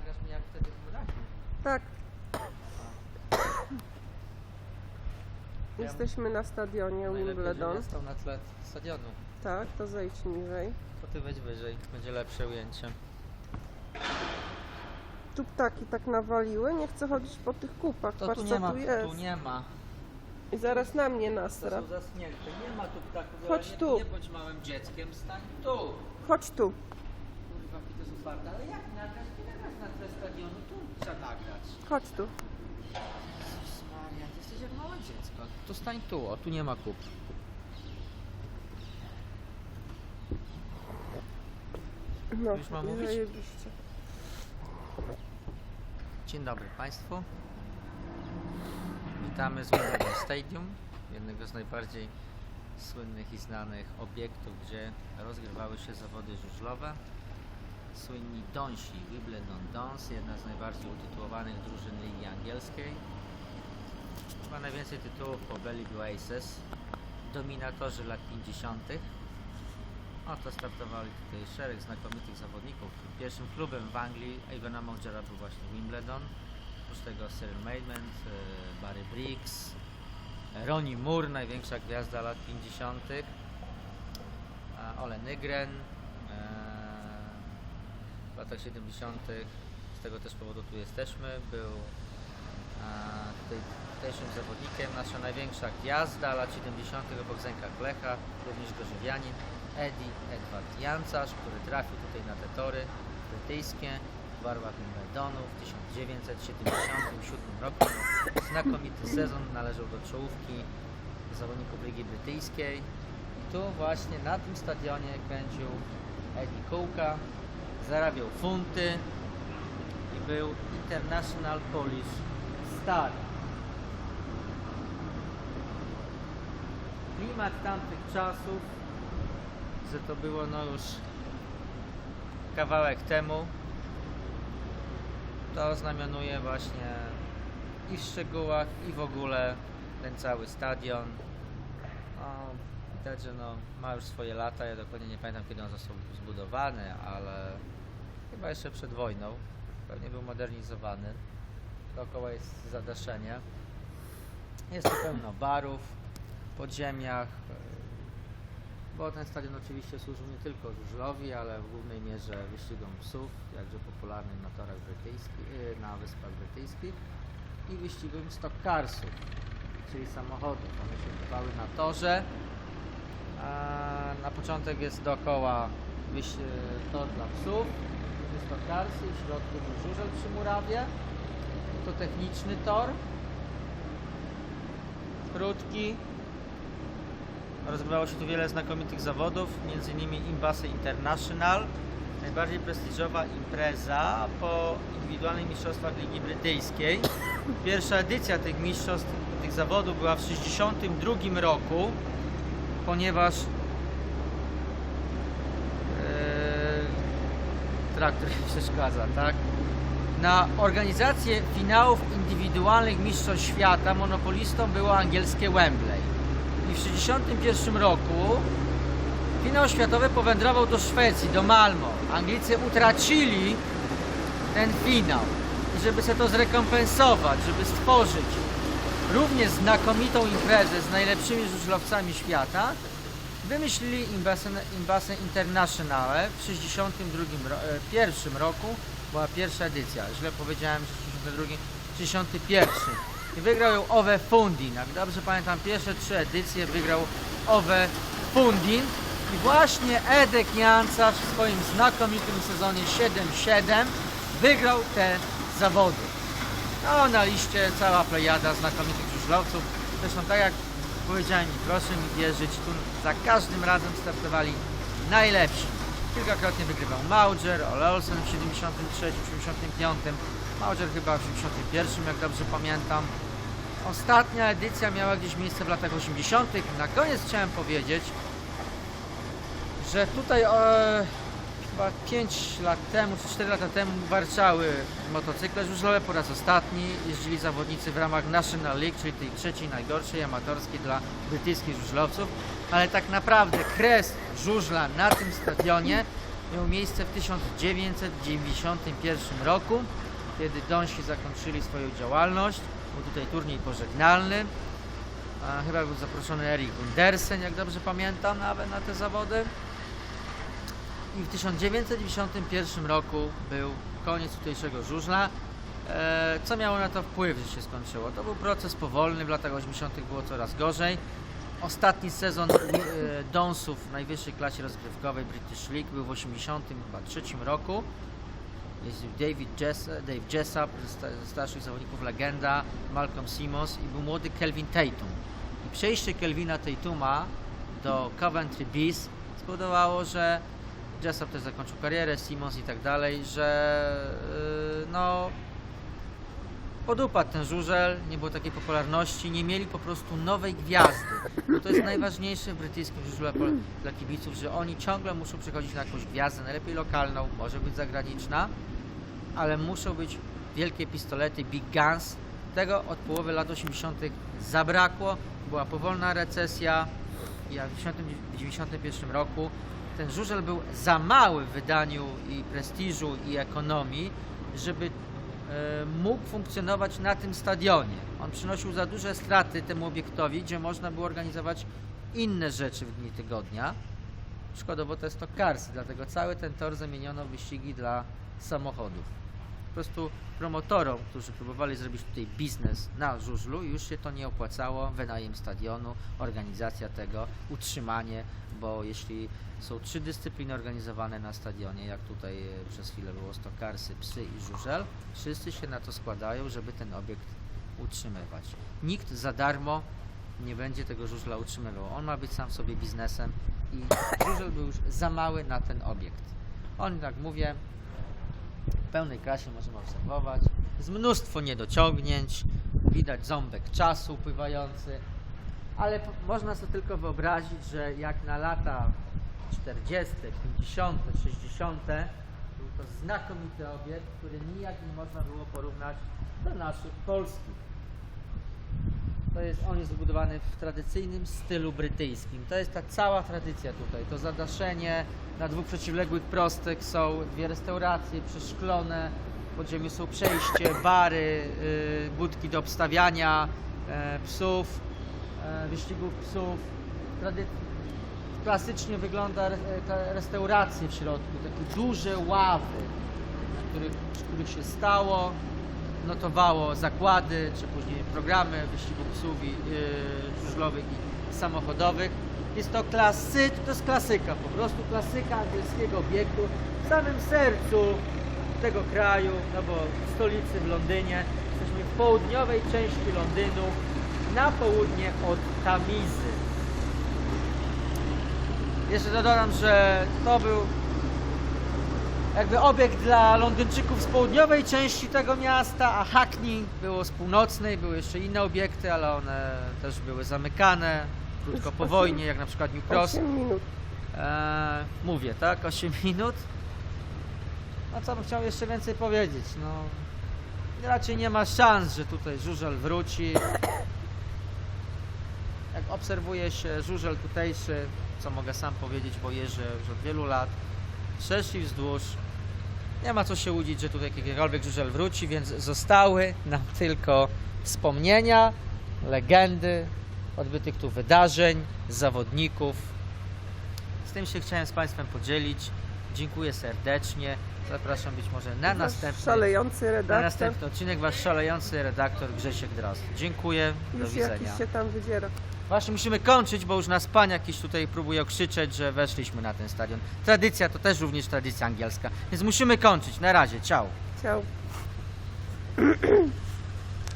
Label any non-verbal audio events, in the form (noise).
nagrasz mnie jak wtedy w Monachium. Tak, jesteśmy na stadionie Najlepiej, Wimbledon. żebym stał na tle stadionu. Tak, to zejdź niżej. To ty wejdź wyżej, będzie lepsze ujęcie. Tu ptaki tak nawaliły, nie chcę chodzić po tych kupach. To Patrz tu co nie ma, tu jest. tu nie ma. I zaraz na mnie To nastra. są zasnięte. Nie ma tu ptaków. Chodź ale nie, tu. Nie bądź małym dzieckiem, stań tu. Chodź tu. Kurwa, to jest otwarte. Ale jak nagrać? Nie nagrać na tle stadionu. Tu trzeba nagrać. Chodź tu. Jezus Maria, ty jesteś jak małe dziecko. To stań tu, o, tu nie ma kup. No, Już mam i mówić? zajebiście. Dzień dobry Państwu. Witamy z Wimbledon Stadium, jednego z najbardziej słynnych i znanych obiektów, gdzie rozgrywały się zawody żużlowe. Słynni Donsi, Wimbledon Dons, jedna z najbardziej utytułowanych drużyn ligi angielskiej. Chyba najwięcej tytułów po Belly Aces, dominatorzy lat 50. Oto startowali tutaj szereg znakomitych zawodników. Pierwszym klubem w Anglii Avena Mongera był właśnie Wimbledon. Oprócz tego Cyril Maidment, e, Barry Briggs, Ronnie Moore, największa gwiazda lat 50. a Ole Nygren. W latach 70. z tego też powodu tu jesteśmy. Był tutaj tutejszym zawodnikiem. Nasza największa gwiazda lat 70. obok Zenka Klecha, również gorzowianin Eddie Edward Jancarz, który trafił tutaj na te tory brytyjskie w barwach Wimbledonu w 1977 roku. Znakomity sezon, należał do czołówki zawodników Ligi Brytyjskiej. I tu właśnie na tym stadionie kręcił Eddie Kołka, zarabiał funty i był International Polish Star. Klimat tamtych czasów, że to było no już kawałek temu, to znamionuje właśnie i w szczegółach, i w ogóle ten cały stadion. No, widać, że no, ma już swoje lata. Ja dokładnie nie pamiętam, kiedy on został zbudowany, ale chyba jeszcze przed wojną. Pewnie był modernizowany. Dookoła jest zadaszenie. Jest tu pełno barów, podziemiach, bo ten stadion oczywiście służył nie tylko żużlowi, ale w głównej mierze wyścigom psów, jakże popularnym na torach brytyjskich, y, na Wyspach Brytyjskich i wyścigom stockcarsów, czyli samochodów. One się odbywały na torze. Na początek jest dookoła y, tor dla psów, później stockcarsy i w środku był żużel przy murawie. To techniczny tor, krótki, Rozgrywało się tu wiele znakomitych zawodów, m.in. Imbasy International, najbardziej prestiżowa impreza po indywidualnych mistrzostwach Ligi Brytyjskiej. Pierwsza edycja tych mistrzostw, tych zawodów była w 1962 roku, ponieważ e, traktor przeszkadza, tak? Na organizację finałów indywidualnych mistrzostw świata monopolistą było angielskie Wembley i w 1961 roku finał światowy powędrował do Szwecji, do Malmo. Anglicy utracili ten finał i żeby sobie to zrekompensować, żeby stworzyć równie znakomitą imprezę z najlepszymi żużlowcami świata, wymyślili Imbasen, International w 1962 ro, e, pierwszym roku. Była pierwsza edycja, źle powiedziałem, że 62, 61. I wygrał ją Owe Fundin. Jak dobrze pamiętam, pierwsze trzy edycje wygrał Owe Fundin. I właśnie Edek Jancarz w swoim znakomitym sezonie 7-7 wygrał te zawody. No na liście cała plejada znakomitych żużlowców. Zresztą tak jak powiedziałem i proszę mi wierzyć, tu za każdym razem startowali najlepsi. Kilkakrotnie wygrywał Mauger, Ole Olsen w 73, 75, Mauger chyba w 71, jak dobrze pamiętam. Ostatnia edycja miała gdzieś miejsce w latach 80. Na koniec chciałem powiedzieć, że tutaj e, chyba 5 lat temu, czy 4 lata temu warczały motocykle żużlowe po raz ostatni. Jeździli zawodnicy w ramach National League, czyli tej trzeciej najgorszej amatorskiej dla brytyjskich żużlowców. Ale tak naprawdę kres żużla na tym stadionie miał miejsce w 1991 roku, kiedy Donsi zakończyli swoją działalność. Był tutaj turniej pożegnalny. Chyba był zaproszony Erik Gundersen, jak dobrze pamiętam, nawet na te zawody. I w 1991 roku był koniec tutejszego żużla. E, co miało na to wpływ, że się skończyło? To był proces powolny, w latach 80. było coraz gorzej. Ostatni sezon e, Donsów w najwyższej klasie rozgrywkowej British League był w 83 roku. Jest David Jess, Dave Jessup, ze starszych zawodników legenda, Malcolm Simons i był młody Kelvin Tatum. I przejście Kelvina Tatuma do Coventry Bees spowodowało, że Jessup też zakończył karierę, Simons i tak dalej, że yy, no podupadł ten żużel, nie było takiej popularności, nie mieli po prostu nowej gwiazdy. Bo to jest najważniejsze w brytyjskim żużlu dla- kibiców, że oni ciągle muszą przychodzić na jakąś gwiazdę, najlepiej lokalną, może być zagraniczna, ale muszą być wielkie pistolety, big guns. Tego od połowy lat 80. zabrakło, była powolna recesja i jak w 1991 roku ten żużel był za mały w wydaniu i prestiżu i ekonomii, żeby e, mógł funkcjonować na tym stadionie. On przynosił za duże straty temu obiektowi, gdzie można było organizować inne rzeczy w dni tygodnia. Szkodowo to jest to Karsy, dlatego cały ten tor zamieniono w wyścigi dla samochodów. Po prostu promotorom, którzy próbowali zrobić tutaj biznes na żużlu, już się to nie opłacało. Wynajem stadionu, organizacja tego, utrzymanie, bo jeśli są trzy dyscypliny organizowane na stadionie, jak tutaj e, przez chwilę było stokarsy, psy i żużel, wszyscy się na to składają, żeby ten obiekt utrzymywać. Nikt za darmo nie będzie tego żużla utrzymywał. On ma być sam sobie biznesem i (coughs) żużel był już za mały na ten obiekt. On, jak mówię, pełnej klasie możemy obserwować. Jest mnóstwo niedociągnięć, widać ząbek czasu upływający, ale można sobie tylko wyobrazić, że jak na lata 40., 50., 60. był to znakomity obiekt, który nijak nie można było porównać do naszych polskich. To jest, on jest zbudowany w tradycyjnym stylu brytyjskim. To jest ta cała tradycja tutaj. To zadaszenie, na dwóch przeciwległych prostych są dwie restauracje przeszklone, w podziemiu są przejście, bary, y, budki do obstawiania e, psów, e, wyścigów psów. Trady... Klasycznie wygląda re, ta restauracje w środku, takie duże ławy, na których, których się stało, notowało zakłady, czy później programy wyścigów psów i yy, żużlowych i samochodowych. Jest to klasy, to jest klasyka, po prostu klasyka angielskiego obiektu w samym sercu tego kraju, no bo w stolicy w Londynie. Jesteśmy w południowej części Londynu, na południe od Tamizy. Jeszcze dodam, że to był jakby obiekt dla Londyńczyków z południowej części tego miasta, a Hackney było z północnej, były jeszcze inne obiekty, ale one też były zamykane krótko po wojnie, jak na przykład New Cross. 8 minut. Eee, mówię, tak? 8 minut. No co bym chciał jeszcze więcej powiedzieć? No, raczej nie ma szans, że tutaj żużel wróci. Jak obserwuje się żużel tutejszy, co mogę sam powiedzieć, bo jeżdżę już od wielu lat, szerszy i wzdłuż, nie ma co się łudzić, że tutaj jakikolwiek żużel wróci, więc zostały nam tylko wspomnienia, legendy, odbytych tu wydarzeń, zawodników, z tym się chciałem z Państwem podzielić. Dziękuję serdecznie. Zapraszam być może na następny, Szalejący na redaktor. następny odcinek. Wasz szalejący redaktor Grzesiek Drozd. Dziękuję. Do Już widzenia. jakiś się tam wydziera. Właśnie musimy kończyć, bo już nas pan jakiś tutaj próbuje krzyczeć, że weszliśmy na ten stadion. Tradycja to też również tradycja angielska. Więc musimy kończyć. Na razie. Ciao. Ciao. (clears throat)